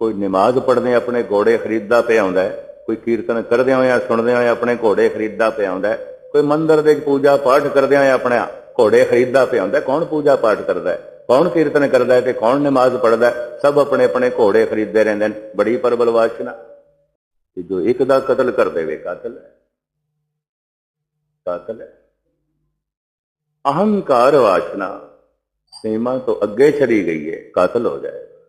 ਕੋਈ ਨਮਾਜ਼ ਪੜ੍ਹਦੇ ਆਪਣੇ ਘੋੜੇ ਖਰੀਦਦਾ ਪਿਆ ਹੁੰਦਾ ਕੋਈ ਕੀਰਤਨ ਕਰਦੇ ਹੋਇਆ ਸੁਣਦੇ ਹੋਇਆ ਆਪਣੇ ਘੋੜੇ ਖਰੀਦਦਾ ਪਿਆ ਹੁੰਦਾ ਕੋਈ ਮੰਦਰ ਦੇ ਪੂਜਾ ਪਾਠ ਕਰਦੇ ਹੋਇਆ ਆਪਣੇ ਘੋੜੇ ਖਰੀਦਦਾ ਪਿਆ ਹੁੰਦਾ ਕੌਣ ਪੂਜਾ ਪਾਠ ਕਰਦਾ ਹੈ, ਕੌਣ ਕੀਰਤਨ ਕਰਦਾ ਹੈ ਤੇ ਕੌਣ ਨਮਾਜ਼ ਪੜ੍ਹਦਾ ਹੈ, ਸਭ ਆਪਣੇ ਆਪਣੇ ਘੋੜੇ ਖਰੀਦਦੇ ਰਹਿੰਦੇ ਨੇ ਬੜੀ ਪਰਬਲ ਵਾਸ਼ਨਾ। ਤੇ ਜੋ ਇੱਕ ਦਾ ਕਤਲ ਕਰ ਦੇਵੇ, ਕਾਤਲ ਹੈ। ਕਾਤਲ ਹੈ। ਅਹੰਕਾਰ ਵਾਸ਼ਨਾ, ਸੀਮਾ ਤੋਂ ਅੱਗੇ ਚਲੀ ਗਈ ਹੈ, ਕਾਤਲ ਹੋ ਜਾਏਗਾ।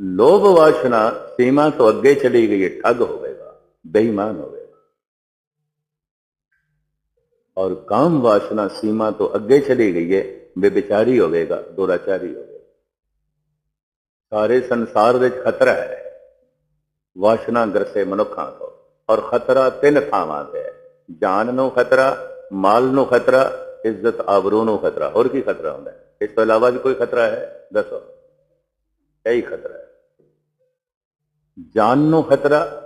ਲੋਭ ਵਾਸ਼ਨਾ ਸੀਮਾ ਤੋਂ ਅੱਗੇ ਚਲੀ ਗਈ ਹੈ ਠੱਗ ਹੋਵੇਗਾ ਬੇਈਮਾਨ ਹੋਵੇਗਾ और काम वासना सीमा तो अगे चली गई है बेविचारी होवेगा दुराचारी होवेगा ਸਾਰੇ ਸੰਸਾਰ ਵਿੱਚ ਖਤਰਾ ਹੈ ਵਾਸ਼ਨਾ ਗ੍ਰਸੇ ਮਨੁੱਖਾਂ ਤੋਂ ਔਰ ਖਤਰਾ ਤਿੰਨ ਥਾਵਾਂ ਤੇ ਹੈ ਜਾਨ ਨੂੰ ਖਤਰਾ ਮਾਲ ਨੂੰ ਖਤਰਾ ਇੱਜ਼ਤ ਆਬਰੂ ਨੂੰ ਖਤਰਾ ਹੋਰ ਕੀ ਖਤਰਾ ਹੁੰਦਾ ਹੈ ਇਸ ਤੋਂ ਇਲਾਵਾ ਵੀ ਕੋਈ ਖਤਰਾ ਹੈ ਦੱਸੋ ਇਹੀ ਖਤਰਾ ਹੈ ਜਾਨ ਨੂੰ ਖਤਰਾ,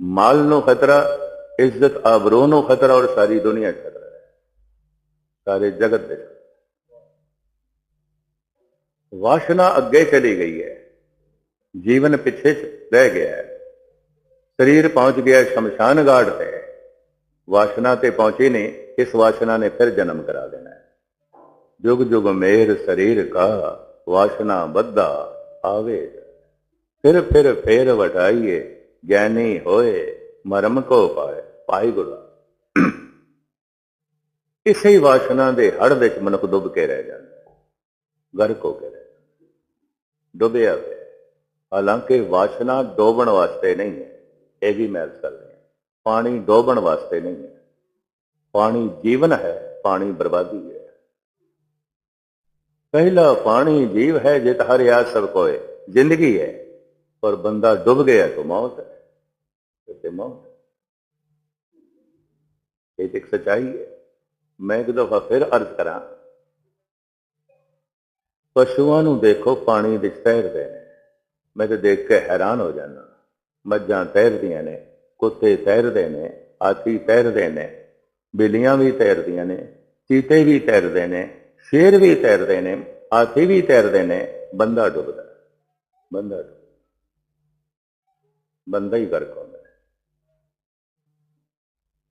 ਮਾਲ ਨੂੰ ਖਤਰਾ, ਇੱਜ਼ਤ ਆਬਰੂ ਨੂੰ ਖਤਰਾ ਔਰ ਸਾਰੀ ਦੁਨੀਆ ਖਤਰਾ ਹੈ। ਸਾਰੇ ਜਗਤ ਦੇ ਵਾਸ਼ਨਾ ਅੱਗੇ ਚਲੀ ਗਈ ਹੈ। ਜੀਵਨ ਪਿੱਛੇ ਰਹਿ ਗਿਆ ਹੈ। ਸਰੀਰ ਪਹੁੰਚ ਗਿਆ ਸ਼ਮਸ਼ਾਨ ਘਾਟ ਤੇ। ਵਾਸ਼ਨਾ ਤੇ ਪਹੁੰਚੀ ਨਹੀਂ ਇਸ ਵਾਸ਼ਨਾ ਨੇ ਫਿਰ ਜਨਮ ਕਰਾ ਦੇਣਾ ਹੈ। ਜੁਗ ਜੁਗ ਮੇਰ ਸਰੀਰ ਕਾ, ਵਾਸ਼ਨਾ ਬੱਧਾ ਆਵੇ। ਫਿਰ ਫਿਰ ਫੇਰ ਵਟਾਈਏ, ਗਿਆਨੀ ਹੋਏ, ਮਰਮ ਕੋ ਪਾਏ, ਪਾਈ ਗੁਰਾ ਇਸੇ ਹੀ ਵਾਸ਼ਨਾ ਦੇ ਹੜ ਵਿੱਚ ਮਨੁੱਖ ਡੁੱਬ ਕੇ ਰਹਿ ਜਾਂਦਾ ਹੈ। ਗਰਕ ਹੋ ਕੇ ਰਹਿ ਜਾਂਦਾ ਹੈ। ਡੁੱਬਿਆ ਹੋਇਆ ਹਾਲਾਂਕਿ ਵਾਸ਼ਨਾ ਡੋਬਣ ਵਾਸਤੇ ਨਹੀਂ ਹੈ, ਇਹ ਵੀ ਮੈਂ ਕਰ ਰਿਹਾ ਪਾਣੀ ਡੋਬਣ ਵਾਸਤੇ ਨਹੀਂ ਹੈ। ਪਾਣੀ ਜੀਵਨ ਹੈ, ਪਾਣੀ ਬਰਬਾਦੀ ਹੈ। ਪਹਿਲਾ ਪਾਣੀ ਜੀਵ ਹੈ, ਜਿਤ ਹਰਿਆ ਸਭ ਕੋਏ। ਜ਼ਿੰਦਗੀ ਹੈ। ਪਰ ਬੰਦਾ ਡੁੱਬ ਗਿਆ ਤਾਂ ਮੌਤ ਹੈ। ਤੇ ਮੌਤ ਹੈ। ਇਹ ਤਾਂ ਇੱਕ ਸਚਾਈ ਹੈ। ਮੈਂ ਇੱਕ ਦਫਾ ਫਿਰ ਅਰਜ਼ ਕਰਾਂ, ਪਸ਼ੂਆਂ ਨੂੰ ਦੇਖੋ ਪਾਣੀ ਵਿੱਚ ਤੈਰਦੇ ਨੇ। ਮੈਂ ਤੇ ਦੇਖ ਕੇ ਹੈਰਾਨ ਹੋ ਜਾਂਦਾ। ਮੱਝਾਂ ਤੈਰਦੀਆਂ ਨੇ, ਕੁੱਤੇ ਤੈਰਦੇ ਨੇ, ਹਾਥੀ ਤੈਰਦੇ ਨੇ, ਬਿੱਲੀਆਂ ਵੀ ਤੈਰਦੀਆਂ ਨੇ, ਚੀਤੇ ਵੀ ਤੈਰਦੇ ਨੇ, ਸ਼ੇਰ ਵੀ ਤੈਰਦੇ ਨੇ, ਹਾਥੀ ਵੀ ਤੈਰਦੇ ਨੇ। ਬੰਦਾ ਡੁੱਬਦਾ। ਬੰਦਾ ਡੁੱਬਦਾ। ਬੰਦਾ ਹੀ ਗਰਕ ਹੁੰਦਾ ਹੈ।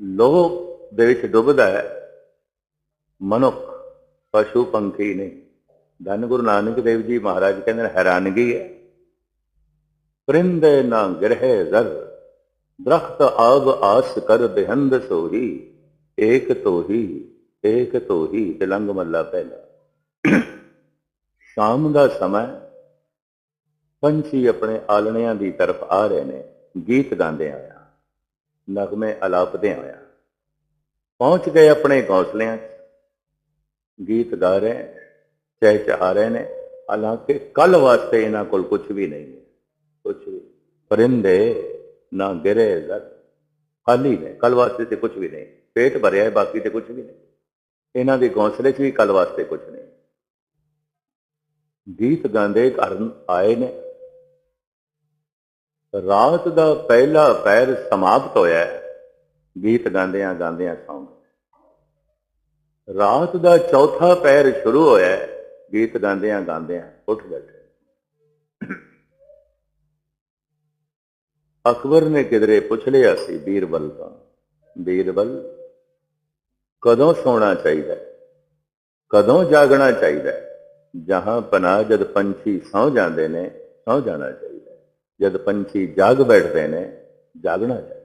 ਲੋਭ ਦੇ ਵਿੱਚ ਡੁੱਬਦਾ ਹੈ, ਮਨੁੱਖ, ਪਸ਼ੂ, ਪੰਖੀ ਨਹੀਂ। ਧੰਨ ਗੁਰੂ ਨਾਨਕ ਦੇਵ ਜੀ ਮਹਾਰਾਜ ਕਹਿੰਦੇ ਨੇ, ਹੈਰਾਨਗੀ ਹੈ। ਪਰਿੰਦੇ ਨਾ ਗ੍ਰਹਿ ਜ਼ਰ, ਦਰਖਤ ਆਬ ਆਸ ਕਰ ਬਿਹੰਦ ਸੋਹੀ, ਏਕ ਤੋਹੀ ਏਕ ਤੋਹੀ, ਤਿਲੰਗ ਮੱਲਾ ਪਹਿਲਾ। ਸ਼ਾਮ ਦਾ ਸਮਾਂ ਪੰਛੀ ਆਪਣੇ ਆਲਣਿਆਂ ਦੀ ਤਰਫ ਆ ਰਹੇ ਨੇ, ਗੀਤ ਗਾਉਂਦੇ ਆਇਆ, ਨਗਮੇ ਅਲਾਪਦੇ ਆਇਆ। ਪਹੁੰਚ ਗਏ ਆਪਣੇ ਘੌਂਸਲਿਆਂ 'ਚ। ਗੀਤ ਗਾ ਰਹੇ ਚਹਿ ਚਹਾ ਰਹੇ ਨੇ, ਹਾਲਾਂਕਿ ਕੱਲ ਵਾਸਤੇ ਇਹਨਾਂ ਕੋਲ ਕੁਝ ਵੀ ਨਹੀਂ ਹੈ। ਕੁਝ ਵੀ। ਪਰਿੰਦੇ ਨਾ ਗਿਰੇ ਜ਼ਰ ਖਾਲੀ ਨੇ ਕੱਲ ਵਾਸਤੇ ਤੇ ਕੁਝ ਵੀ ਨਹੀਂ। ਪੇਟ ਭਰਿਆ ਹੈ, ਬਾਕੀ ਤੇ ਕੁਝ ਵੀ ਨਹੀਂ। ਇਹਨਾਂ ਦੇ ਘੌਂਸਲੇ 'ਚ ਵੀ ਕੱਲ ਵਾਸਤੇ ਕੁਝ ਨਹੀਂ। ਗੀਤ ਗਾਉਂਦੇ ਘਰ ਆਏ ਨੇ। ਰਾਤ ਦਾ ਪਹਿਲਾ ਪੈਰ ਸਮਾਪਤ ਹੋਇਆ ਗੀਤ ਗਾਉਂਦਿਆਂ ਗਾਉਂਦਿਆਂ ਸੌਂ ਰਾਤ ਦਾ ਚੌਥਾ ਪੈਰ ਸ਼ੁਰੂ ਹੋਇਆ ਗੀਤ ਗਾਉਂਦਿਆਂ ਗਾਉਂਦਿਆਂ ਉੱਠ ਬੈਠੇ। ਅਕਬਰ ਨੇ ਕਿਧਰੇ ਪੁੱਛ ਲਿਆ ਸੀ, ਬੀਰਬਲ ਤੋਂ। ਬੀਰਬਲ, ਕਦੋਂ ਸੌਣਾ ਚਾਹੀਦਾ? ਕਦੋਂ ਜਾਗਣਾ ਚਾਹੀਦਾ? ਜਹਾਂ ਪਨਾਹ ਜਦ ਪੰਛੀ ਸੌ ਜਾਂਦੇ ਨੇ, ਸੌ ਜਾਣਾ ਚਾਹੀਦਾ। ਜਦ ਪੰਛੀ ਜਾਗ ਬੈਠਦੇ ਨੇ, ਜਾਗਣਾ ਚਾਹੀਦਾ ਹੈ।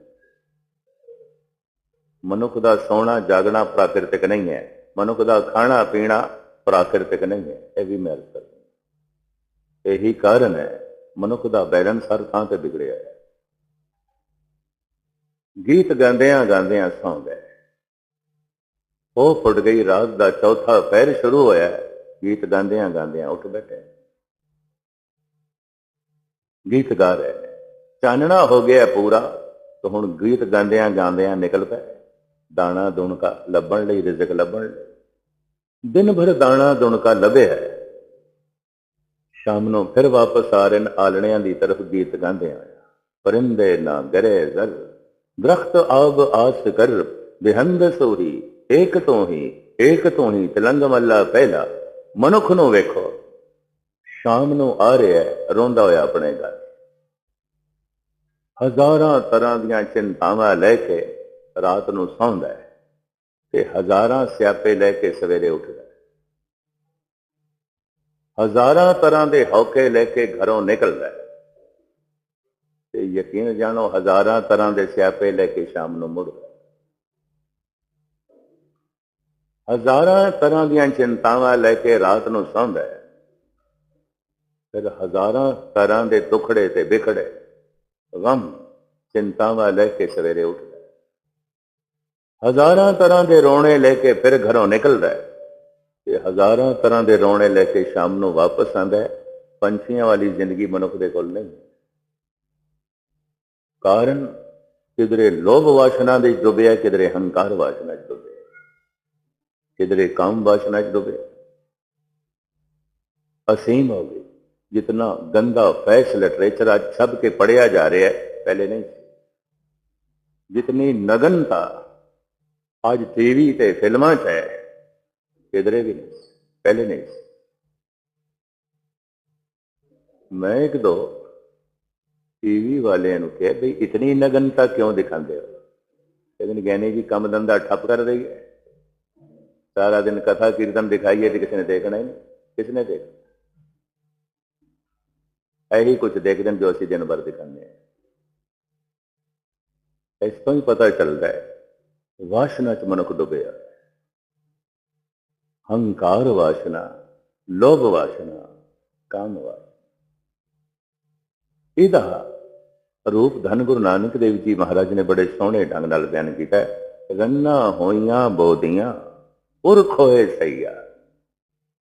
ਮਨੁੱਖ ਦਾ ਸੌਣਾ, ਜਾਗਣਾ ਪ੍ਰਾਕਿਰਤਿਕ ਨਹੀਂ ਹੈ। ਮਨੁੱਖ ਦਾ ਖਾਣਾ, ਪੀਣਾ ਪ੍ਰਾਕਿਰਤਿਕ ਨਹੀਂ ਹੈ। ਇਹ ਵੀ ਮੈਂ ਅਰਜ਼ ਕਰਦਾ ਇਹੀ ਕਾਰਨ ਹੈ, ਮਨੁੱਖ ਦਾ ਬੈਲੈਂਸ ਹਰ ਥਾਂ ਤੇ ਵਿਗੜਿਆ ਹੈ। ਗੀਤ ਗਾਉਂਦਿਆਂ ਗਾਉਂਦਿਆਂ ਸੌਂ ਗਏ ਉਹ ਫੁੱਟ ਗਈ ਰਾਤ ਦਾ ਚੌਥਾ ਪਹਿਰ ਸ਼ੁਰੂ ਹੋਇਆ। ਗੀਤ ਗਾਉਂਦਿਆਂ ਗਾਉਂਦਿਆਂ ਉੱਠ ਬੈਠੇ ਗੀਤ ਗਾ ਰਿਹਾ ਨੇ ਚਾਨਣਾ ਹੋ ਗਿਆ ਪੂਰਾ, ਤਾਂ ਹੁਣ ਗੀਤ ਗਾਉਂਦਿਆਂ ਗਾਉਂਦਿਆਂ ਨਿਕਲ ਪੈ ਦਾਣਾ ਦੁਣਕਾ ਲੱਭਣ ਲਈ, ਰਿਜ਼ਕ ਲੱਭਣ ਲਈ। ਦਿਨ ਭਰ ਦਾਣਾ ਦੁਣਕਾ ਲੱਭਿਆ ਸ਼ਾਮ ਨੂੰ ਫਿਰ ਵਾਪਸ ਆ ਰਹੇ ਆਲਣਿਆਂ ਦੀ ਤਰਫ ਗੀਤ ਗਾਉਂਦੇ ਆਇਆ ਪਰਿੰਦੇ ਨਾ ਗਰੇ ਜ਼ਰ ਦਰਖਤ ਆਬ ਆਸ ਕਰ, ਬਿਹੰਦ ਸੋਹੀ, ਏਕ ਤੋਂ ਹੀ, ਏਕ ਤੋਂ ਹੀ ਤਿਲੰਗ ਮੱਲਾ ਪਹਿਲਾ। ਮਨੁੱਖ ਨੂੰ ਵੇਖੋ। ਸ਼ਾਮ ਨੂੰ ਆ ਰਿਹਾ ਰੋਂਦਾ ਹੋਇਆ ਆਪਣੇ ਘਰ। ਹਜ਼ਾਰਾਂ ਤਰ੍ਹਾਂ ਦੀਆਂ ਚਿੰਤਾਵਾਂ ਲੈ ਕੇ ਰਾਤ ਨੂੰ ਸੌਂਦਾ ਹੈ ਤੇ ਹਜ਼ਾਰਾਂ ਸਿਆਪੇ ਲੈ ਕੇ ਸਵੇਰੇ ਉੱਠਦਾ ਹੈ। ਹਜ਼ਾਰਾਂ ਤਰ੍ਹਾਂ ਦੇ ਹੌਕੇ ਲੈ ਕੇ ਘਰੋਂ ਨਿਕਲਦਾ ਹੈ। ਤੇ ਯਕੀਨ ਜਾਣੋ, ਹਜ਼ਾਰਾਂ ਤਰ੍ਹਾਂ ਦੇ ਸਿਆਪੇ ਲੈ ਕੇ ਸ਼ਾਮ ਨੂੰ ਮੁੜਦਾ ਹਜ਼ਾਰਾਂ ਤਰ੍ਹਾਂ ਦੀਆਂ ਚਿੰਤਾਵਾਂ ਲੈ ਕੇ ਰਾਤ ਨੂੰ ਸੌਂਦਾ ਹੈ। ਫਿਰ ਹਜ਼ਾਰਾਂ ਤਰ੍ਹਾਂ ਦੇ ਦੁਖੜੇ ਤੇ ਵਿਖੜੇ। ਗਮ ਚਿੰਤਾਵਾਂ ਲੈ ਕੇ ਸਵੇਰੇ ਉੱਠਦਾ ਹਜ਼ਾਰਾਂ ਤਰ੍ਹਾਂ ਦੇ ਰੋਣੇ ਲੈ ਕੇ ਫਿਰ ਘਰੋਂ ਨਿਕਲਦਾ ਤੇ ਹਜ਼ਾਰਾਂ ਤਰ੍ਹਾਂ ਦੇ ਰੋਣੇ ਲੈ ਕੇ ਸ਼ਾਮ ਨੂੰ ਵਾਪਸ ਆਂਦਾ ਪੰਛੀਆਂ ਵਾਲੀ ਜ਼ਿੰਦਗੀ ਮਨੁੱਖ ਦੇ ਕੋਲ ਨਹੀਂ। ਕਾਰਨ ਕਿਧਰੇ ਲੋਭ ਵਾਸ਼ਨਾ ਦੇ ਡੁੱਬਿਆ, ਕਿਧਰੇ ਹੰਕਾਰ ਵਾਸ਼ਨਾ ਚ ਡੁੱਬਿਆ। ਕਿਧਰੇ ਕਾਮ ਵਾਸ਼ਨਾ ਚ ਡੁੱਬਿਆ। ਅਸੀਮ ਹੋ ਗਈ जितना गंदा फैश लिटरेचर आज छप के पढ़िया जा रहा है पहले नहीं ਸੀ ਜਿਤਨੀ ਨਗਨਤਾ ਅੱਜ ਟੀਵੀ ਤੇ ਫਿਲਮਾਂ 'ਚ ਹੈ ਕਿਧਰੇ ਵੀ ਨਹੀਂ ਸੀ, ਪਹਿਲੇ ਨਹੀਂ ਸੀ ਮੈਂ ਇੱਕ ਦੋ ਟੀਵੀ ਵਾਲਿਆਂ ਨੂੰ ਕਿਹਾ ਬਈ ਇਤਨੀ ਨਗਨਤਾ ਕਿਉਂ ਦਿਖਾਉਂਦੇ ਹੋ ਲੇਕਿਨ ਗਿਆਨੀ ਜੀ ਕੰਮ ਧੰਦਾ ਠੱਪ ਕਰ ਰਹੀ ਹੈ ਸਾਰਾ ਦਿਨ ਕਥਾ ਕੀਰਤਨ ਦਿਖਾਈਏ ਤੇ ਕਿਸੇ ਨੇ ਦੇਖਣਾ ਹੀ ਨਹੀਂ ਕਿਸ ਨੇ ਦੇਖਣਾ ਇਹੀ ਕੁਝ ਦੇਖਦੇ ਨੇ ਜੋ ਅਸੀਂ ਦਿਨ ਭਰ ਦਿਖਾਉਂਦੇ ਹਾਂ। ਇਸ ਤੋਂ ਹੀ ਪਤਾ ਚੱਲਦਾ ਹੈ ਵਾਸ਼ਨਾ ਚ ਮਨੁੱਖ ਡੁੱਬਿਆ ਹੰਕਾਰ ਵਾਸ਼ਨਾ, ਲੋਭ ਵਾਸ਼ਨਾ, ਕਾਮ ਵਾਸ਼ਨਾ। ਇਹਦਾ ਰੂਪ ਧੰਨ ਗੁਰੂ ਨਾਨਕ ਦੇਵ ਜੀ ਮਹਾਰਾਜ ਨੇ ਬੜੇ ਸੋਹਣੇ ਢੰਗ ਨਾਲ ਬਿਆਨ ਕੀਤਾ ਰੰਨਾ ਹੋਈਆਂ ਬੋਦੀਆਂ ਪੁਰਖ ਹੋਏ ਸਈਆ।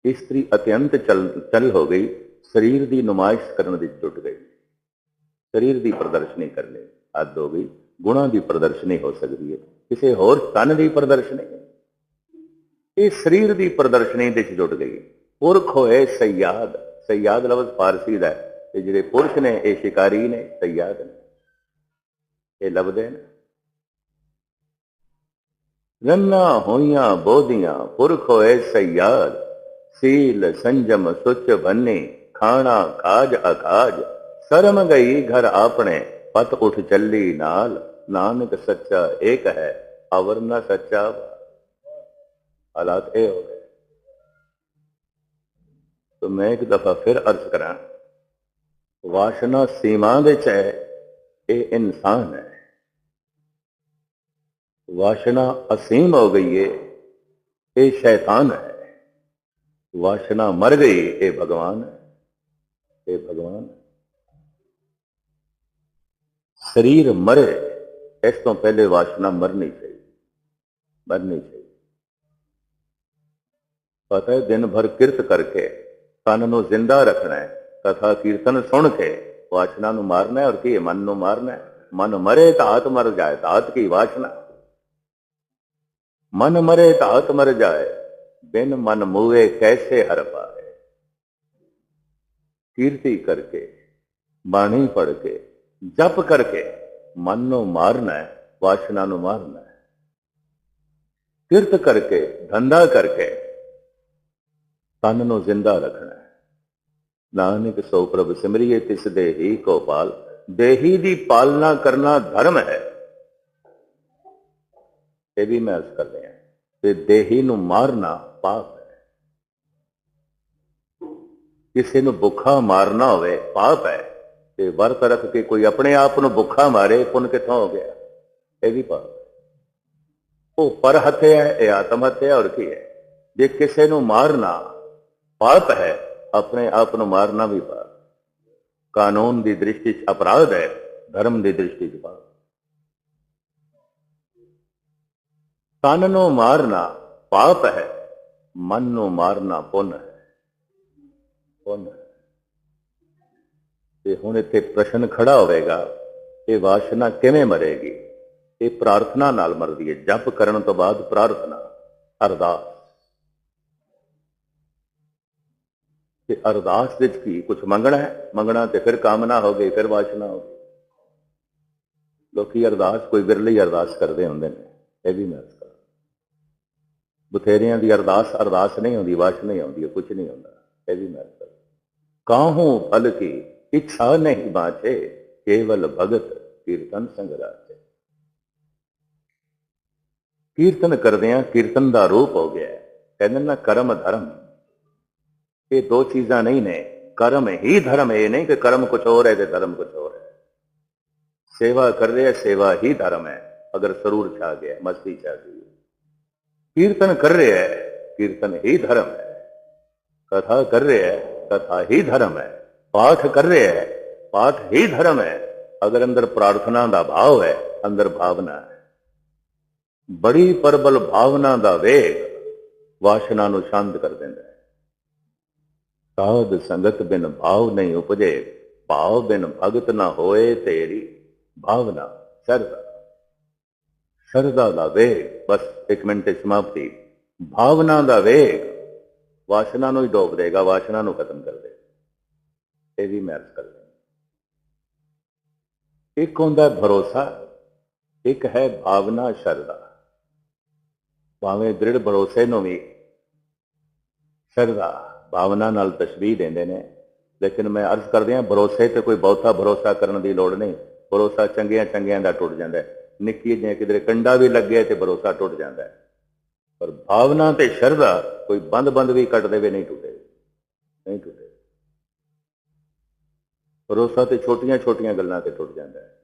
ਇਸਤਰੀ ਅਤਿਅੰਤ ਚਲ ਚਲ ਹੋ ਗਈ। ਸਰੀਰ ਦੀ ਨੁਮਾਇਸ਼ ਕਰਨ ਵਿੱਚ ਜੁਟ ਗਈ। ਸਰੀਰ ਦੀ ਪ੍ਰਦਰਸ਼ਨੀ ਕਰਨੇ ਹੱਦ ਹੋ ਗਈ, ਗੁਣਾਂ ਦੀ ਪ੍ਰਦਰਸ਼ਨੀ ਹੋ ਸਕਦੀ ਹੈ। ਕਿਸੇ ਹੋਰ ਤਨ ਦੀ ਪ੍ਰਦਰਸ਼ਨੀ? ਇਹ ਸਰੀਰ ਦੀ ਪ੍ਰਦਰਸ਼ਨੀ ਦੇ ਵਿੱਚ ਜੁਟ ਗਈ। ਪੁਰਖ ਹੋਏ ਸਯਾਦ ਸਯਾਦ ਲਫ਼ਜ਼ ਫਾਰਸੀ ਦਾ ਹੈ। ਤੇ ਜਿਹੜੇ ਪੁਰਖ ਨੇ, ਇਹ ਸ਼ਿਕਾਰੀ ਨੇ, ਸਯਾਦ ਨੇ। ਇਹ ਲੱਭਦੇ ਨੇ। ਰੰਨਾ ਹੋਈਆਂ ਬੋਧੀਆਂ, ਪੁਰਖ ਹੋਏ ਸਯਾਦ, ਸੀਲ ਸੰਜਮ ਸੁਚ ਬੰਨੇ। ਖਾਣਾ ਕਾਜ ਅਕਾਜ ਸ਼ਰਮ ਗਈ ਘਰ ਆਪਣੇ ਪਤ ਉਠ ਚੱਲੀ ਨਾਲ ਨਾਨਕ ਸੱਚਾ ਏਕ ਹੈ ਅਵਰ ਨ ਸੱਚਾ ਹਾਲਾਤ ਇਹ ਹੋ ਗਏ तो मैं एक दफा फिर अर्ज करा वासना सीमा ਦੇ ਚ ਹੈ ਇਹ ਇਨਸਾਨ ਹੈ वासना असीम हो गई है ये शैतान है वासना मर गई ये भगवान हे ਭਗਵਾਨ ਸਰੀਰ ਮਰੇ ਇਸ ਤੋਂ ਪਹਿਲੇ ਵਾਸ਼ਨਾ ਮਰਨੀ ਚਾਹੀਦੀ ਮਰਨੀ ਚਾਹੀਦੀ ਪਤਾ ਹੈ ਦਿਨ ਭਰ ਕਿਰਤ ਕਰਕੇ ਤਨ ਨੂੰ ਜ਼ਿੰਦਾ ਰੱਖਣਾ ਹੈ ਕਥਾ ਕੀਰਤਨ ਸੁਣ ਕੇ ਵਾਸ਼ਨਾ ਨੂੰ ਮਾਰਨਾ ਹੈ ਔਰ ਕੀ ਮਨ ਨੂੰ ਮਾਰਨਾ ਹੈ ਮਨ ਮਰੇ ਤਾਂ ਆਤ ਮਰ ਜਾਏ ਤਾਂ ਆਤ ਕੀ ਵਾਸ਼ਨਾ ਮਨ ਮਰੇ ਤਾਂ ਆਤ ਮਰ ਜਾਏ ਬਿਨ ਮਨ ਮੂਵੇ ਕੈਸੇ ਹਰ ਪਾਏ ਕੀਰਤੀ ਕਰਕੇ, ਬਾਣੀ ਪੜ ਕੇ, ਜਪ ਕਰਕੇ ਮਨ ਨੂੰ ਮਾਰਨਾ ਹੈ, ਵਾਸ਼ਨਾ ਨੂੰ ਮਾਰਨਾ ਹੈ। ਕਿਰਤ ਕਰਕੇ ਧੰਦਾ ਕਰਕੇ ਤਨ ਨੂੰ ਜ਼ਿੰਦਾ ਰੱਖਣਾ ਹੈ। ਨਾਨਕ ਸੋ ਪ੍ਰਭ ਸਿਮਰਿਏ, ਤਿਸ ਦੇ ਹੀ ਕੋ ਪਾਲ ਦੇਹੀ ਦੀ ਪਾਲਣਾ ਕਰਨਾ ਧਰਮ ਹੈ। ਇਹ ਵੀ ਮੈਂ ਅਰਜ਼ ਕਰ ਰਿਹਾ ਤੇ ਦੇਹੀ ਨੂੰ ਮਾਰਨਾ ਪਾਪ ਹੈ ਕਿਸੇ ਨੂੰ ਭੁੱਖਾ ਮਾਰਨਾ ਹੋਵੇ, ਪਾਪ ਹੈ। ਤੇ ਵਰਤ ਰੱਖ ਕੇ ਕੋਈ ਆਪਣੇ ਆਪ ਨੂੰ ਭੁੱਖਾ ਮਾਰੇ, ਪੁੰਨ ਕਿੱਥੋਂ ਹੋ ਗਿਆ? ਇਹ ਵੀ ਪਾਪ ਉਹ ਪਰ ਹੱਤਿਆ ਹੈ, ਇਹ ਆਤਮ ਹੱਤਿਆ ਔਰ ਕੀ ਹੈ? ਜੇ ਕਿਸੇ ਨੂੰ ਮਾਰਨਾ ਪਾਪ ਹੈ, ਆਪਣੇ ਆਪ ਨੂੰ ਮਾਰਨਾ ਵੀ ਪਾਪ ਕਾਨੂੰਨ ਦੀ ਦ੍ਰਿਸ਼ਟੀ 'ਚ ਅਪਰਾਧ ਹੈ, ਧਰਮ ਦੀ ਦ੍ਰਿਸ਼ਟੀ 'ਚ ਪਾਪ ਤਨ ਨੂੰ ਮਾਰਨਾ ਪਾਪ ਹੈ, ਮਨ ਨੂੰ ਮਾਰਨਾ ਪੁੰਨ ਹੈ। ਪੁੰਨ ਤੇ ਹੁਣ ਇੱਥੇ ਪ੍ਰਸ਼ਨ ਖੜਾ ਹੋਵੇਗਾ, ਇਹ ਵਾਸ਼ਨਾ ਕਿਵੇਂ ਮਰੇਗੀ? ਇਹ ਪ੍ਰਾਰਥਨਾ ਨਾਲ ਮਰਦੀ ਹੈ, ਜਪ ਕਰਨ ਤੋਂ ਬਾਅਦ ਪ੍ਰਾਰਥਨਾ, ਅਰਦਾਸ। ਤੇ ਅਰਦਾਸ ਵਿੱਚ ਕੀ ਕੁਝ ਮੰਗਣਾ ਹੈ? ਮੰਗਣਾ ਤੇ ਫਿਰ ਕਾਮਨਾ ਹੋ ਗਈ, ਫਿਰ ਵਾਸ਼ਨਾ ਹੋ ਗਈ। ਲੋਕੀ ਅਰਦਾਸ, ਕੋਈ ਵਿਰਲੀ ਅਰਦਾਸ ਕਰਦੇ ਹੁੰਦੇ ਨੇ, ਇਹ ਵੀ ਮੈਂ ਕਰਾਂ ਬਥੇਰਿਆਂ ਦੀ ਅਰਦਾਸ ਅਰਦਾਸ ਨਹੀਂ ਹੁੰਦੀ, ਵਾਸ਼ਨਾ ਹੀ ਆਉਂਦੀ ਹੈ ਕੁਝ ਨਹੀਂ ਹੁੰਦਾ, ਇਹ ਵੀ ਮੈਂ ਕਰਾਂ ਕਾਹੂ ਫਲ ਕੀ? ਇੱਛਾ ਨਹੀਂ ਬਾਚੇ ਕੇਵਲ ਭਗਤ ਕੀਰਤਨ ਸੰਗ ਰਾਚੈ ਕੀਰਤਨ ਕਰਦਿਆਂ ਕੀਰਤਨ ਦਾ ਰੂਪ ਹੋ ਗਿਆ ਕਹਿੰਦੇ ਨਾ ਕਰਮ ਧਰਮ। ਇਹ ਦੋ ਚੀਜ਼ਾਂ ਨਹੀਂ ਨੇ। ਕਰਮ ਹੀ ਧਰਮ, ਇਹ ਨਹੀਂ ਕਿ ਕਰਮ ਕੁਝ ਹੋਰ ਹੈ ਤੇ ਧਰਮ ਕੁਝ ਹੋਰ ਹੈ। ਸੇਵਾ ਕਰ ਰਿਹਾ, ਸੇਵਾ ਹੀ ਧਰਮ ਹੈ। ਅਗਰ ਸਰੂਰ ਛਾ ਗਿਆ, ਮਸਤੀ ਛਾ ਗਈ। ਕੀਰਤਨ ਕਰ ਰਿਹਾ ਕੀਰਤਨ ਹੀ ਧਰਮ ਹੈ। ਕਥਾ ਕਰ ਰਿਹਾ ਹੈ ਕਥਾ ਹੀ ਧਰਮ ਹੈ ਪਾਠ ਕਰ ਰਿਹਾ ਹੈ ਪਾਠ ਹੀ ਧਰਮ ਹੈ ਅਗਰ ਅੰਦਰ ਪ੍ਰਾਰਥਨਾ ਦਾ ਭਾਵ ਹੈ ਅੰਦਰ ਭਾਵਨਾ ਹੈ ਬੜੀ ਪਰਬਲ ਭਾਵਨਾ ਦਾ ਵੇਗ ਵਾਸ਼ਨਾ ਨੂੰ ਸ਼ਾਂਤ ਕਰ ਦਿੰਦਾ ਹੈ ਸਾਧ ਸੰਗਤ ਬਿਨ ਭਾਵ ਨਹੀਂ ਉਪਜੇ ਭਾਵ ਬਿਨ ਭਗਤ ਨਾ ਹੋਏ ਤੇਰੀ ਭਾਵਨਾ ਸ਼ਰਧਾ ਸ਼ਰਧਾ ਦਾ ਵੇਗ ਬਸ ਇੱਕ ਮਿੰਟ ਸਮਾਪਤੀ ਭਾਵਨਾ ਦਾ ਵੇਗ ਵਾਸ਼ਨਾ ਨੂੰ ਹੀ ਡੋਬ ਦੇਗਾ, ਵਾਸ਼ਨਾ ਨੂੰ ਖਤਮ ਕਰ ਦੇ ਇਹ ਵੀ ਮੈਰਜ ਕਰ ਦੇ ਇੱਕ ਹੁੰਦਾ ਭਰੋਸਾ, ਇੱਕ ਹੈ ਭਾਵਨਾ, ਸ਼ਰਧਾ। ਭਾਵੇਂ ਦ੍ਰਿੜ ਭਰੋਸੇ ਨੂੰ ਵੀ ਸ਼ਰਧਾ ਭਾਵਨਾ ਨਾਲ ਤਸ਼ਬੀਹ ਦਿੰਦੇ ਨੇ, ਲੇਕਿਨ ਮੈਂ ਅਰਜ਼ ਕਰਦੇ ਹਾਂ, ਭਰੋਸੇ ਤੇ ਕੋਈ ਬਹੁਤਾ ਭਰੋਸਾ ਕਰਨ ਦੀ ਲੋੜ ਨਹੀਂ। ਭਰੋਸਾ ਚੰਗੀਆਂ ਚੰਗਿਆਂ ਦਾ ਟੁੱਟ ਜਾਂਦਾ ਹੈ। ਨਿੱਕੀ ਜਿਹੀ ਕਿਧਰੇ ਕੰਡਾ ਵੀ ਲੱਗਿਆ ਤੇ ਭਰੋਸਾ ਟੁੱਟ ਜਾਂਦਾ ਹੈ। ਪਰ ਭਾਵਨਾ ਤੇ ਸ਼ਰਧਾ ਕੋਈ ਬੰਦ-ਬੰਦ ਵੀ ਕੱਟ ਦੇਵੇ, ਨਹੀਂ ਟੁੱਟੇ। ਨਹੀਂ ਟੁੱਟੇ। ਭਰੋਸਾ ਤੇ ਛੋਟੀਆਂ-ਛੋਟੀਆਂ ਗੱਲਾਂ ਤੇ ਟੁੱਟ ਜਾਂਦਾ ਹੈ।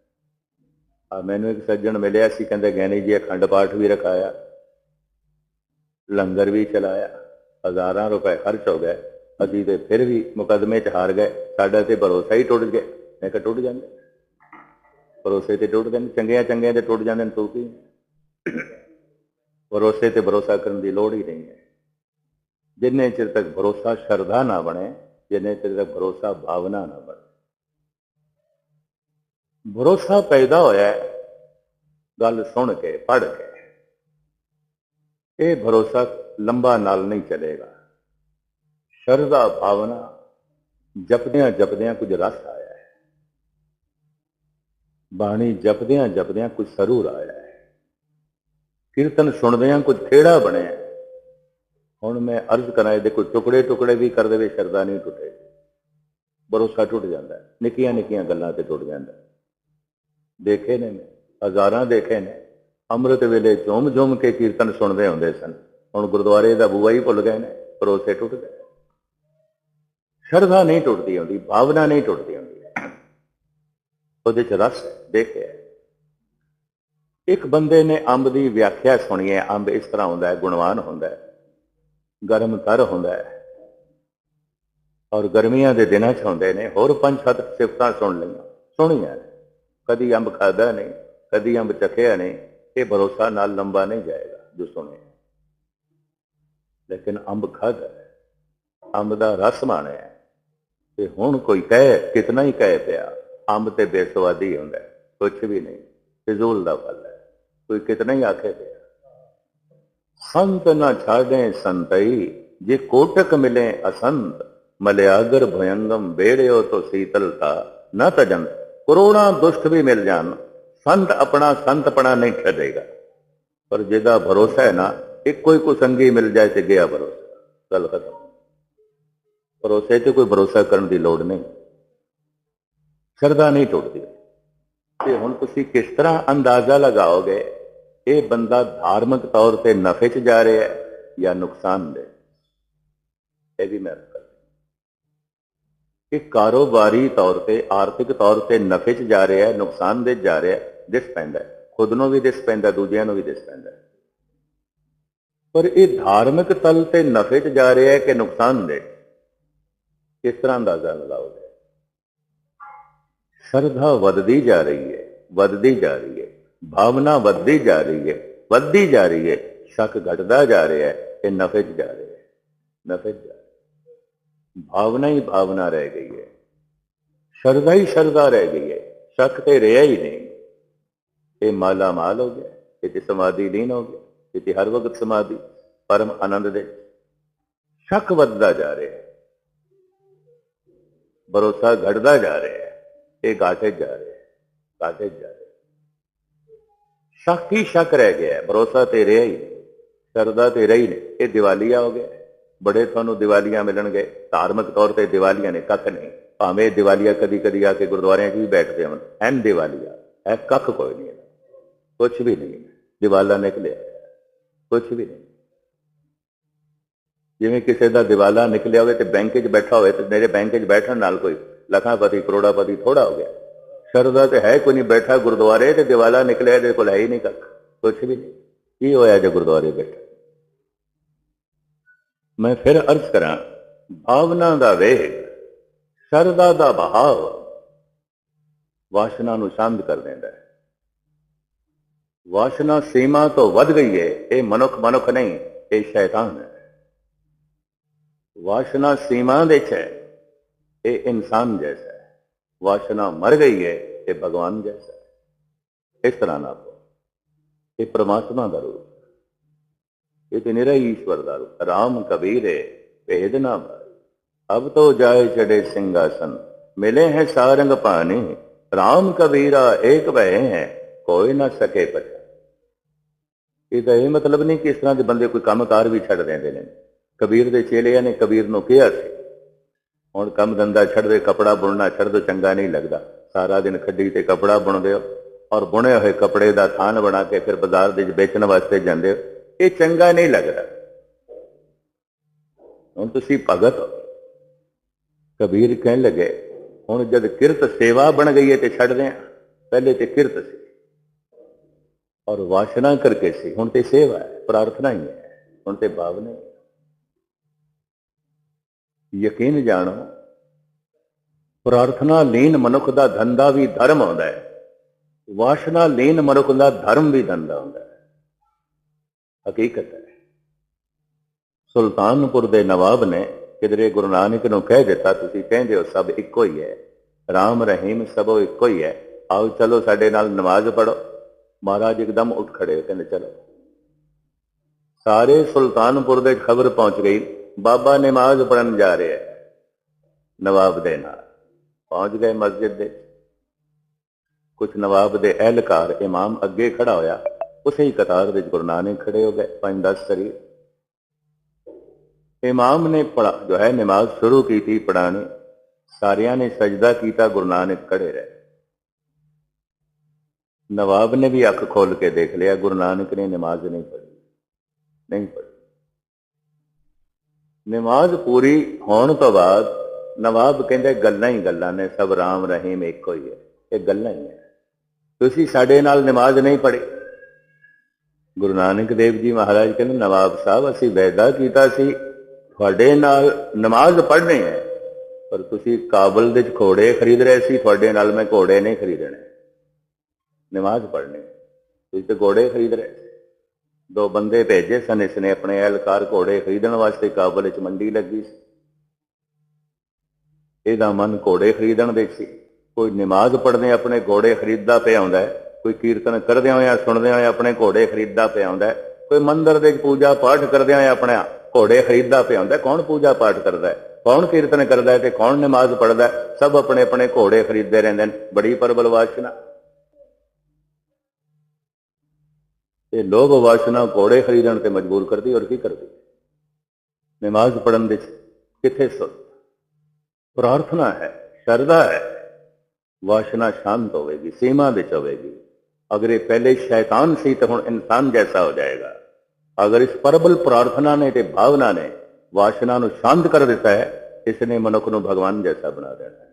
ਆ ਮੈਨੂੰ ਇੱਕ ਸੱਜਣ ਮਿਲਿਆ ਸੀ, ਕਹਿੰਦੇ ਗਿਆਨੀ ਜੀ ਅਖੰਡ ਪਾਠ ਵੀ ਰਖਾਇਆ। ਲੰਗਰ ਵੀ ਚਲਾਇਆ। ਹਜ਼ਾਰਾਂ ਰੁਪਏ ਖਰਚ ਹੋ ਗਏ। ਅਸੀਂ ਤੇ ਫਿਰ ਵੀ ਮੁਕਦਮੇ 'ਚ ਹਾਰ ਗਏ। ਸਾਡਾ ਤੇ ਭਰੋਸਾ ਹੀ ਟੁੱਟ ਗਿਆ। ਮੈਂ ਕਿਹਾ, ਟੁੱਟ ਜਾਂਦਾ ਭਰੋਸੇ ਤੇ ਟੁੱਟ ਨੇ। ਚੰਗਿਆਂ ਚੰਗਿਆਂ ਤੇ ਟੁੱਟ ਜਾਂਦੇ ਨੇ, ਤੂੰ ਕੀ? ਭਰੋਸੇ ਤੇ ਭਰੋਸਾ ਕਰਨ ਦੀ ਲੋੜ ਹੀ ਨਹੀਂ ਹੈ। ਜਿੰਨੇ ਚਿਰ ਤੱਕ ਭਰੋਸਾ ਸ਼ਰਧਾ ਨਾ ਬਣੇ, ਜਿੰਨੇ ਚਿਰ ਤੱਕ ਭਰੋਸਾ ਭਾਵਨਾ ਨਾ ਬਣੇ। ਭਰੋਸਾ ਪੈਦਾ ਹੋਇਆ ਗੱਲ ਸੁਣ ਕੇ, ਪੜ੍ਹ ਕੇ। ਇਹ ਭਰੋਸਾ ਲੰਬਾ ਨਾਲ ਨਹੀਂ ਚੱਲੇਗਾ। ਸ਼ਰਧਾ ਭਾਵਨਾ ਜਪਦਿਆਂ ਜਪਦਿਆਂ ਕੁਝ ਰਸ ਆਇਆ ਹੈ। ਬਾਣੀ ਜਪਦਿਆਂ ਜਪਦਿਆਂ ਕੁਝ ਸਰੂਰ ਆਇਆ ਹੈ। ਕੀਰਤਨ ਸੁਣਦਿਆਂ ਕੁਝ ਖੇੜਾ ਬਣਿਆ। ਹੁਣ ਮੈਂ ਅਰਜ਼ ਕਰਾਂ ਇਹਦੇ ਕੋਈ ਟੁਕੜੇ ਟੁਕੜੇ ਵੀ ਕਰ ਦੇਵੇ ਸ਼ਰਧਾ ਨਹੀਂ ਟੁੱਟੇ। ਭਰੋਸਾ ਟੁੱਟ ਜਾਂਦਾ ਨਿੱਕੀਆਂ ਨਿੱਕੀਆਂ ਗੱਲਾਂ ਤੇ ਟੁੱਟ ਜਾਂਦਾ। ਦੇਖੇ ਨੇ ਮੈਂ, ਹਜ਼ਾਰਾਂ ਦੇਖੇ ਨੇ। ਅੰਮ੍ਰਿਤ ਵੇਲੇ ਝੂਮ ਝੂਮ ਕੇ ਕੀਰਤਨ ਸੁਣਦੇ ਹੁੰਦੇ ਸਨ। ਹੁਣ ਗੁਰਦੁਆਰੇ ਦਾ ਬੂਆ ਹੀ ਭੁੱਲ ਗਏ ਨੇ ਭਰੋਸੇ ਟੁੱਟ ਗਏ। ਸ਼ਰਧਾ ਨਹੀਂ ਟੁੱਟਦੀ ਹੁੰਦੀ ਭਾਵਨਾ ਨਹੀਂ ਟੁੱਟਦੀ ਹੁੰਦੀ। ਉਹਦੇ ਚ ਰਸ ਹੈ, ਦੇਖਿਆ। ਇੱਕ ਬੰਦੇ ਨੇ ਅੰਬ ਦੀ ਵਿਆਖਿਆ ਸੁਣੀ ਹੈ ਅੰਬ ਇਸ ਤਰ੍ਹਾਂ ਹੁੰਦਾ ਹੈ ਗੁਣਵਾਨ ਹੁੰਦਾ ਹੈ ਗਰਮ ਤਰ ਹੁੰਦਾ ਹੈ। ਔਰ ਗਰਮੀਆਂ ਦੇ ਦਿਨਾਂ 'ਚ ਹੁੰਦੇ ਨੇ ਹੋਰ ਪੰਜ ਸੱਤ ਸਿਫਤਾਂ ਸੁਣ ਲਈਆਂ ਸੁਣੀਆਂ ਕਦੀ ਅੰਬ ਖਾਦਾ ਨਹੀਂ ਕਦੀ ਅੰਬ ਚਖਿਆ ਨਹੀਂ ਇਹ ਭਰੋਸਾ ਨਾਲ ਲੰਬਾ ਨਹੀਂ ਜਾਏਗਾ ਜੋ ਸੁਣੇ ਲੇਕਿਨ ਅੰਬ ਖਾਦਾ ਅੰਬ ਦਾ ਰਸ ਮਾਣਿਆ ਤੇ ਹੁਣ ਕੋਈ ਕਹੇ ਕਿਤਨਾ ਹੀ ਕਹੇ ਪਿਆ ਅੰਬ ਤੇ ਬੇਸਵਾਦੀ ਹੁੰਦਾ ਹੈ, ਕੁਛ ਵੀ ਨਹੀਂ ਫਿਜ਼ੂਲ ਦਾ ਫਲ ਹੈ। ਕੋਈ ਕਿਤਨਾ ਹੀ ਆਖੇ ਪਿਆ ਸੰਤ ਨਾ ਛਾੜੇ ਸੰਤਈ, ਜੇ ਕੋਟਕ ਮਿਲੇ ਅਸੰਤ, ਮਲਿਆਗਰ ਭਯੰਗਮ ਬੇੜਿਓ ਤੋ ਸੀਤਲਤਾ ਨਾ ਤਜਨ ਕਰੋੜਾਂ ਦੁਸ਼ਟ ਵੀ ਮਿਲ ਜਾਣ, ਸੰਤ ਆਪਣਾ ਸੰਤਪਣਾ ਨਹੀਂ ਛੱਡੇਗਾ। ਪਰ ਜਿਹਦਾ ਭਰੋਸਾ ਹੈ ਨਾ, ਇੱਕੋ ਹੀ ਕੋ ਸੰਗੀ ਮਿਲ ਜਾਏ ਤੇ ਗਿਆ ਭਰੋਸਾ। ਗੱਲ ਖਤਮ। ਭਰੋਸੇ ਤੇ ਕੋਈ ਭਰੋਸਾ ਕਰਨ ਦੀ ਲੋੜ ਨਹੀਂ। ਸ਼ਰਧਾ ਨਹੀਂ ਟੁੱਟਦੀ। ਤੇ ਹੁਣ ਤੁਸੀਂ ਕਿਸ ਤਰ੍ਹਾਂ ਅੰਦਾਜ਼ਾ ਲਗਾਓਗੇ, ਇਹ ਬੰਦਾ ਧਾਰਮਿਕ ਤੌਰ ਤੇ ਨਫੇ 'ਚ ਜਾ ਰਿਹਾ ਹੈ ਜਾਂ ਨੁਕਸਾਨ ਦੇ ਇਹ ਵੀ ਮੈਂ ਕਰ ਕਿ ਕਾਰੋਬਾਰੀ ਤੌਰ ਤੇ, ਆਰਥਿਕ ਤੌਰ ਤੇ ਨਫੇ 'ਚ ਜਾ ਰਿਹਾ ਹੈ ਨੁਕਸਾਨ ਦੇ ਜਾ ਰਿਹਾ ਹੈ ਦਿਸ ਪੈਂਦਾ ਖੁਦ ਨੂੰ ਵੀ ਦਿਸ ਪੈਂਦਾ, ਦੂਜਿਆਂ ਨੂੰ ਵੀ ਦਿਸ ਪੈਂਦਾ ਪਰ ਇਹ ਧਾਰਮਿਕ ਤਲ ਤੇ ਨਫੇ 'ਚ ਜਾ ਰਿਹਾ ਹੈ ਕਿ ਨੁਕਸਾਨ ਦੇ ਕਿਸ ਤਰ੍ਹਾਂ ਅੰਦਾਜ਼ਾ ਲਗਾਓਗੇ? ਸ਼ਰਧਾ ਵੱਧਦੀ ਜਾ ਰਹੀ ਹੈ, ਵੱਧਦੀ ਜਾ ਰਹੀ ਹੈ, ਭਾਵਨਾ ਵੱਧਦੀ ਜਾ ਰਹੀ ਹੈ, ਵੱਧਦੀ ਜਾ ਰਹੀ ਹੈ, ਸ਼ੱਕ ਘਟਦਾ ਜਾ ਰਿਹਾ ਹੈ ਇਹ ਨਫੇ 'ਚ ਜਾ ਰਿਹਾ ਹੈ, ਨਫੇ 'ਚ ਜਾ ਭਾਵਨਾ ਹੀ ਭਾਵਨਾ ਰਹਿ ਗਈ ਹੈ, ਸ਼ਰਧਾ ਹੀ ਸ਼ਰਧਾ ਰਹਿ ਗਈ ਹੈ, ਸ਼ੱਕ ਤੇ ਰਿਹਾ ਹੀ ਨਹੀਂ। ਇਹ ਮਾਲਾ ਮਾਲ ਹੋ ਗਿਆ, ਇਹ ਤੇ ਸਮਾਧੀ ਲੀਨ ਹੋ ਗਿਆ, ਇਹ ਤੇ ਹਰ ਵਕਤ ਸਮਾਧੀ, ਪਰਮ ਆਨੰਦ ਦੇ ਸ਼ੱਕ ਵੱਧਦਾ ਜਾ ਰਿਹਾ ਹੈ, ਭਰੋਸਾ ਘਟਦਾ ਜਾ ਰਿਹਾ ਹੈ। ਇਹ ਘਾਟੇ ਜਾ ਰਿਹਾ ਘਾਟੇ ਜਾ ਰਿਹਾ ਸ਼ੱਕ ਹੀ ਸ਼ੱਕ ਰਹਿ ਗਿਆ ਹੈ, ਭਰੋਸਾ ਤੇ ਰਿਹਾ ਹੀ ਨਹੀਂ, ਸ਼ਰਧਾ ਤੇ ਰਹੀ ਨੇ ਇਹ ਦੀਵਾਲੀਆ ਹੋ ਗਿਆ ਬੜੇ ਤੁਹਾਨੂੰ ਦੀਵਾਲੀਆਂ ਮਿਲਣਗੇ। ਧਾਰਮਿਕ ਤੌਰ ਤੇ ਦੀਵਾਲੀਆਂ ਨੇ ਕੱਖ ਨਹੀਂ। ਭਾਵੇਂ ਦੀਵਾਲੀਆ ਕਦੀ ਕਦੀ ਆ ਕੇ ਗੁਰਦੁਆਰਿਆਂ 'ਚ ਵੀ ਬੈਠਦੇ ਹਨ ਐਨ ਦੀਵਾਲੀਆ ਹੈ ਕੱਖ ਕੋਈ ਨਹੀਂ ਕੁਝ ਵੀ ਨਹੀਂ ਦੀਵਾਲਾ ਨਿਕਲਿਆ ਕੁਝ ਵੀ ਨਹੀਂ। ਜਿਵੇਂ ਕਿਸੇ ਦਾ ਦੀਵਾਲਾ ਨਿਕਲਿਆ ਹੋਵੇ ਤੇ ਬੈਂਕ 'ਚ ਬੈਠਾ ਹੋਵੇ ਤੇ ਮੇਰੇ ਬੈਂਕ 'ਚ ਬੈਠਣ ਨਾਲ ਕੋਈ ਲੱਖਾਂਪਤੀ, ਕਰੋੜਾਪਤੀ ਥੋੜਾ ਹੋ ਗਿਆ। ਸ਼ਰਦਾ ਤੇ ਹੈ ਕੋਈ ਨਹੀਂ, ਬੈਠਾ ਗੁਰਦੁਆਰੇ ਤੇ ਦਿਵਾਲਾ ਨਿਕਲਿਆ, ਇਹਦੇ ਕੋਲ ਹੈ ਹੀ ਨਹੀਂ ਕੱਖ। ਕੁਝ ਵੀ ਨਹੀਂ। ਕੀ ਹੋਇਆ ਜੇ ਗੁਰਦੁਆਰੇ ਬੈਠਾ? ਮੈਂ ਫਿਰ ਅਰਜ਼ ਕਰਾਂ, ਭਾਵਨਾ ਦਾ ਵੇਗ ਸ਼ਰਦਾ ਦਾ ਬਹਾਵ ਵਾਸ਼ਨਾ ਨੂੰ ਸ਼ਾਂਤ ਕਰ ਦਿੰਦਾ ਹੈ। ਵਾਸ਼ਨਾ ਸੀਮਾ ਤੋਂ ਵੱਧ ਗਈ ਹੈ ਇਹ ਮਨੁੱਖ ਮਨੁੱਖ ਨਹੀਂ, ਇਹ ਸ਼ੈਤਾਨ ਹੈ। ਵਾਸ਼ਨਾ ਸੀਮਾ ਦੇ ਚ ਹੈ। ਇਹ ਇਨਸਾਨ ਜੈਸਾ ਹੈ। ਵਾਸ਼ਨਾ ਮਰ ਗਈ ਹੈ, ਇਹ ਭਗਵਾਨ ਜੈਸਾ ਹੈ। ਇਸ ਤਰ੍ਹਾਂ ਨਾ ਇਹ ਪ੍ਰਮਾਤਮਾ ਦਾ ਰੂਪ ਇਹ ਤੇ ਨਿਰਾ ਈਸ਼ਵਰ ਦਾ ਰੂਪ ਰਾਮ ਕਬੀਰ ਕਬੀਰੇ ਭੇਦ ਨਾ ਭਾਈ ਅਬ ਤੋ ਜਾਏ ਚੜੇ ਸਿੰਘਾਸਨ, ਮਿਲੇ ਹੈ ਸਾਰੰਗ ਪਾਣੀ ਰਾਮ ਕਬੀਰਾ ਏਕ ਭਏ ਹੈ, ਕੋਈ ਨਾ ਸਕੇ ਪਛਾ ਇਹਦਾ ਇਹ ਮਤਲਬ ਨਹੀਂ ਕਿ ਇਸ ਤਰ੍ਹਾਂ ਦੇ ਬੰਦੇ ਕੋਈ ਕੰਮਕਾਰ ਵੀ ਛੱਡ ਦਿੰਦੇ ਨੇ। ਕਬੀਰ ਦੇ ਚੇਲਿਆਂ ਨੇ ਕਬੀਰ ਨੂੰ ਕਿਹਾ ਸੀ ਹੁਣ ਕੰਮ ਧੰਦਾ ਛੱਡ ਦੇ, ਕਪੜਾ ਬੁਣਨਾ ਛੱਡ ਦੋ, ਚੰਗਾ ਨਹੀਂ ਲੱਗਦਾ। ਸਾਰਾ ਦਿਨ ਖੱਡੀ ਤੇ ਕਪੜਾ ਬੁਣਦੇ ਹੋ ਔਰ ਬੁਣੇ ਹੋਏ ਕਪੜੇ ਦਾ ਥਾਨ ਬਣਾ ਕੇ ਫਿਰ ਬਾਜ਼ਾਰ ਦੇ ਵਿੱਚ ਵੇਚਣ ਵਾਸਤੇ ਜਾਂਦੇ ਹੋ, ਇਹ ਚੰਗਾ ਨਹੀਂ ਲੱਗਦਾ। ਹੁਣ ਤੁਸੀਂ ਭਗਤ ਹੋ। ਕਬੀਰ ਕਹਿਣ ਲੱਗੇ, ਹੁਣ ਜਦ ਕਿਰਤ ਸੇਵਾ ਬਣ ਗਈ ਹੈ ਤੇ ਛੱਡਦੇ ਆ ਪਹਿਲੇ ਤੇ ਕਿਰਤ ਸੀ। ਔਰ ਵਾਸ਼ਨਾ ਕਰਕੇ ਸੀ, ਹੁਣ ਤੇ ਸੇਵਾ ਹੈ, ਪ੍ਰਾਰਥਨਾ ਹੀ ਹੈ, ਹੁਣ ਤੇ ਭਾਵਨਾ ਹੈ। ਯਕੀਨ ਜਾਣੋ, ਪ੍ਰਾਰਥਨਾ ਲੀਨ ਮਨੁੱਖ ਦਾ ਧੰਦਾ ਵੀ ਧਰਮ ਹੁੰਦਾ ਹੈ। ਵਾਸ਼ਨਾ ਲੀਨ ਮਨੁੱਖ ਦਾ ਧਰਮ ਵੀ ਧੰਦਾ ਹੁੰਦਾ ਹੈ। ਹਕੀਕਤ ਹੈ, ਸੁਲਤਾਨਪੁਰ ਦੇ ਨਵਾਬ ਨੇ ਕਿਦਰੇ ਗੁਰੂ ਨਾਨਕ ਨੂੰ ਕਹਿ ਦਿੱਤਾ, ਤੁਸੀਂ ਕਹਿੰਦੇ ਹੋ ਸਭ ਇੱਕੋ ਹੀ ਹੈ, ਰਾਮ ਰਹੀਮ ਸਭੋ ਇੱਕੋ ਹੀ ਹੈ। ਆਓ ਚਲੋ ਸਾਡੇ ਨਾਲ ਨਮਾਜ਼ ਪੜੋ ਮਹਾਰਾਜ ਇੱਕਦਮ ਉੱਠ ਖੜੇ ਕਹਿੰਦੇ, ਚਲੋ। ਸਾਰੇ ਸੁਲਤਾਨਪੁਰ ਦੇ ਖਬਰ ਪਹੁੰਚ ਗਈ। ਬਾਬਾ ਨਮਾਜ਼ ਪੜਨ ਜਾ ਰਿਹਾ ਹੈ, ਨਵਾਬ ਦੇ ਨਾਲ। ਪਹੁੰਚ ਗਏ ਮਸਜਿਦ ਦੇ। ਕੁਝ ਨਵਾਬ ਦੇ ਅਹਿਲਕਾਰ ਇਮਾਮ ਅੱਗੇ ਖੜਾ ਹੋਇਆ। ਉਸੇ ਹੀ ਕਤਾਰ ਵਿੱਚ ਗੁਰੂ ਨਾਨਕ ਖੜੇ ਹੋ ਗਏ, ਪੰਜ 10 ਸ਼ਰੀਰ। ਇਮਾਮ ਨੇ ਪੜਾ ਜੋ ਹੈ ਨਮਾਜ਼ ਸ਼ੁਰੂ ਕੀਤੀ ਪੜਾਣੀ ਸਾਰਿਆਂ ਨੇ ਸਜਦਾ ਕੀਤਾ, ਗੁਰੂ ਨਾਨਕ ਖੜੇ ਰਹੇ। ਨਵਾਬ ਨੇ ਵੀ ਅੱਖ ਖੋਲ ਕੇ ਦੇਖ ਲਿਆ, ਗੁਰੂ ਨਾਨਕ ਨੇ ਨਮਾਜ਼ ਨਹੀਂ ਪੜ੍ਹੀ। ਨਹੀਂ ਪੜ੍ਹੀ। ਨਮਾਜ਼ ਪੂਰੀ ਹੋਣ ਤੋਂ ਬਾਅਦ ਨਵਾਬ ਕਹਿੰਦੇ ਗੱਲਾਂ ਹੀ ਗੱਲਾਂ ਨੇ, ਸਭ ਰਾਮ ਰਹੀਮ ਇੱਕੋ ਹੀ ਹੈ, ਇਹ ਗੱਲਾਂ ਹੀ ਹੈ। ਤੁਸੀਂ ਸਾਡੇ ਨਾਲ ਨਮਾਜ਼ ਨਹੀਂ ਪੜ੍ਹੀ। ਗੁਰੂ ਨਾਨਕ ਦੇਵ ਜੀ ਮਹਾਰਾਜ ਕਹਿੰਦੇ, ਨਵਾਬ ਸਾਹਿਬ, ਅਸੀਂ ਵੈਦਾ ਕੀਤਾ ਸੀ, ਤੁਹਾਡੇ ਨਾਲ ਨਮਾਜ਼ ਪੜ੍ਹਨੀ ਹੈ, ਪਰ ਤੁਸੀਂ ਕਾਬਲ ਦੇ ਘੋੜੇ ਖਰੀਦ ਰਹੇ ਸੀ, ਤੁਹਾਡੇ ਨਾਲ ਮੈਂ ਘੋੜੇ ਨਹੀਂ ਖਰੀਦਣੇ। ਨਮਾਜ਼ ਪੜ੍ਹਨੀ ਤੁਸੀਂ ਤੇ ਘੋੜੇ ਖਰੀਦ ਰਹੇ ਦੋ ਬੰਦੇ ਭੇਜੇ ਸਨ ਇਸ ਨੇ ਆਪਣੇ ਅਹਿਲਕਾਰ ਘੋੜੇ ਖਰੀਦਣ ਵਾਸਤੇ ਕਾਬਲ ਵਿੱਚ ਮੰਡੀ ਲੱਗੀ ਸੀ। ਇਹਦਾ ਮਨ ਘੋੜੇ ਖਰੀਦਣ ਦੇ ਸੀ। ਕੋਈ ਨਮਾਜ਼ ਪੜ੍ਹਦੇ ਆਪਣੇ ਘੋੜੇ ਖਰੀਦਦਾ ਪਿਆ ਹੁੰਦਾ ਕੋਈ ਕੀਰਤਨ ਕਰਦੇ ਹੋਇਆ ਸੁਣਦੇ ਹੋਇਆ ਆਪਣੇ ਘੋੜੇ ਖਰੀਦਦਾ ਪਿਆ ਹੁੰਦਾ ਕੋਈ ਮੰਦਰ ਦੇ ਪੂਜਾ ਪਾਠ ਕਰਦੇ ਹੋਇਆ ਆਪਣੇ ਘੋੜੇ ਖਰੀਦਦਾ ਪਿਆ ਹੁੰਦਾ ਕੌਣ ਪੂਜਾ ਪਾਠ ਕਰਦਾ ਹੈ, ਕੌਣ ਕੀਰਤਨ ਕਰਦਾ ਹੈ ਤੇ ਕੌਣ ਨਮਾਜ਼ ਪੜ੍ਹਦਾ ਸਭ ਆਪਣੇ ਆਪਣੇ ਘੋੜੇ ਖਰੀਦਦੇ ਰਹਿੰਦੇ ਨੇ ਬੜੀ ਪਰਬਲ ਵਾਸ਼ਨਾ। ਇਹ ਲੋਭ ਵਾਸ਼ਨਾ ਘੋੜੇ ਖਰੀਦਣ ਤੇ ਮਜਬੂਰ ਕਰਦੀ, ਔਰ ਕੀ ਕਰਦੀ? ਨਮਾਜ਼ ਪੜਨ ਦੇ ਕਿੱਥੇ ਸੁਣ ਪ੍ਰਾਰਥਨਾ ਹੈ, ਸ਼ਰਧਾ ਹੈ। ਵਾਸ਼ਨਾ ਸ਼ਾਂਤ ਹੋਵੇਗੀ, ਸੀਮਾ ਵਿੱਚ ਹੋਵੇਗੀ। ਅਗਰ ਇਹ ਪਹਿਲੇ ਸ਼ੈਤਾਨ ਸੀ ਤਾਂ ਹੁਣ ਇਨਸਾਨ ਜੈਸਾ ਹੋ ਜਾਏਗਾ। ਅਗਰ ਇਸ ਪਰਬਲ ਪ੍ਰਾਰਥਨਾ ਨੇ ਤੇ ਭਾਵਨਾ ਨੇ ਵਾਸ਼ਨਾ ਨੂੰ ਸ਼ਾਂਤ ਕਰ ਦਿੱਤਾ ਹੈ, ਇਸ ਨੇ ਮਨੁੱਖ ਨੂੰ ਭਗਵਾਨ ਜੈਸਾ ਬਣਾ ਦੇਣਾ ਹੈ।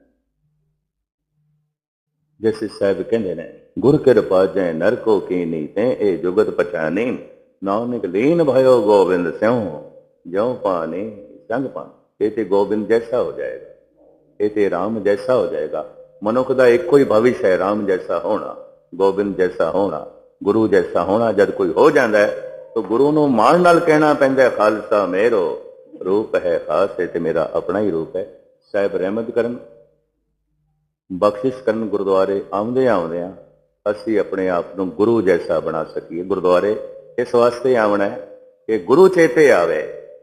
ਜਿਸ ਸਾਹਿਬ ਕਹਿੰਦੇ ਨੇ, ਗੁਰ ਕਿਰਪਾ ਜੈ ਨਰ ਕੋ ਕੀਨੀ ਤੇ ਇਹ ਜੁਗਤ ਪਛਾਨੀ। ਨਾਨਕ ਲੀਨ ਭਇਓ ਗੋਬਿੰਦ ਸਿਉ, ਜਿਉ ਪਾਣੀ ਸੰਗ ਪਾਣ ਇਹ ਤੇ ਗੋਬਿੰਦ ਜੈਸਾ ਹੋ ਜਾਏਗਾ, ਇਹ ਤੇ ਰਾਮ ਜੈਸਾ ਹੋ ਜਾਏਗਾ। ਮਨੁੱਖ ਦਾ ਇੱਕੋ ਹੀ ਭਵਿਸ਼ ਹੈ ਰਾਮ ਜੈਸਾ ਹੋਣਾ, ਗੋਬਿੰਦ ਜੈਸਾ ਹੋਣਾ, ਗੁਰੂ ਜੈਸਾ ਹੋਣਾ, ਜਦ ਕੋਈ ਹੋ ਜਾਂਦਾ ਹੈ, ਤਾਂ ਗੁਰੂ ਨੂੰ ਮਾਣ ਨਾਲ ਕਹਿਣਾ ਪੈਂਦਾ ਖਾਲਸਾ ਮੇਰੋ, ਰੂਪ ਹੈ ਖਾਸ ਹੈ ਤੇ ਮੇਰਾ ਆਪਣਾ ਹੀ ਰੂਪ ਹੈ। ਸਾਹਿਬ ਰਹਿਮਤ ਕਰਨ ਬਖਸ਼ਿਸ਼ ਕਰਨ ਗੁਰਦੁਆਰੇ ਆਉਂਦੇ ਆਉਂਦੇ ਆ ਅਸੀਂ ਆਪਣੇ ਆਪ ਨੂੰ ਗੁਰੂ ਜੈਸਾ ਬਣਾ ਸਕੀਏ। ਗੁਰਦੁਆਰੇ ਇਸ ਵਾਸਤੇ ਆਉਣਾ ਹੈ ਕਿ ਗੁਰੂ ਚੇਤੇ ਆਵੇ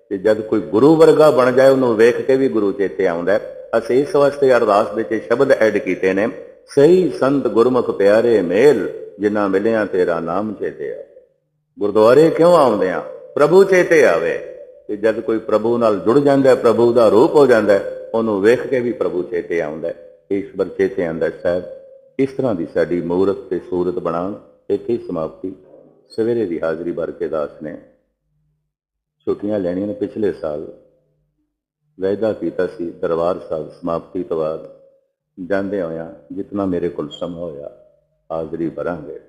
ਤੇ ਜਦ ਕੋਈ ਗੁਰੂ ਵਰਗਾ ਬਣ ਜਾਏ, ਉਹਨੂੰ ਵੇਖ ਕੇ ਵੀ ਗੁਰੂ ਚੇਤੇ ਆਉਂਦਾ ਅਸੀਂ ਇਸ ਵਾਸਤੇ ਅਰਦਾਸ ਵਿੱਚ ਸ਼ਬਦ ਐਡ ਕੀਤੇ ਨੇ, ਸਹੀ ਸੰਤ ਗੁਰਮੁਖ ਪਿਆਰੇ ਮੇਲ, ਜਿਨ੍ਹਾਂ ਮਿਲਿਆ ਤੇਰਾ ਨਾਮ ਚੇਤੇ ਆ ਗੁਰਦੁਆਰੇ ਕਿਉਂ ਆਉਂਦੇ ਆ? ਪ੍ਰਭੂ ਚੇਤੇ ਆਵੇ। ਤੇ ਜਦ ਕੋਈ ਪ੍ਰਭੂ ਨਾਲ ਜੁੜ ਜਾਂਦਾ ਹੈ, ਪ੍ਰਭੂ ਦਾ ਰੂਪ ਹੋ ਜਾਂਦਾ ਹੈ, ਉਹਨੂੰ ਵੇਖ ਕੇ ਵੀ ਪ੍ਰਭੂ ਚੇਤੇ ਆਉਂਦਾ ਹੈ। ਈਸ਼ਵਰ ਚੇਤੇ ਆਉਂਦਾ ਸਾਹਿਬ, ਇਸ ਤਰ੍ਹਾਂ ਦੀ ਸਾਡੀ ਮੂਰਤ ਤੇ ਸੂਰਤ ਬਣਾਉਣ, ਇੱਥੇ ਸਮਾਪਤੀ। ਸਵੇਰੇ ਦੀ ਹਾਜ਼ਰੀ ਭਰ ਕੇ ਦਾਸ ਨੇ ਛੁੱਟੀਆਂ ਲੈਣੀਆਂ ਨੇ ਪਿਛਲੇ ਸਾਲ। ਵਾਅਦਾ ਕੀਤਾ ਸੀ ਦਰਬਾਰ ਸਾਹਿਬ ਸਮਾਪਤੀ ਤੋਂ ਬਾਅਦ, ਜਾਂਦੇ ਹੋਇਆਂ ਜਿਤਨਾ ਮੇਰੇ ਕੋਲ ਸਮਾਂ ਹੋਇਆ, ਹਾਜ਼ਰੀ ਭਰਾਂਗੇ।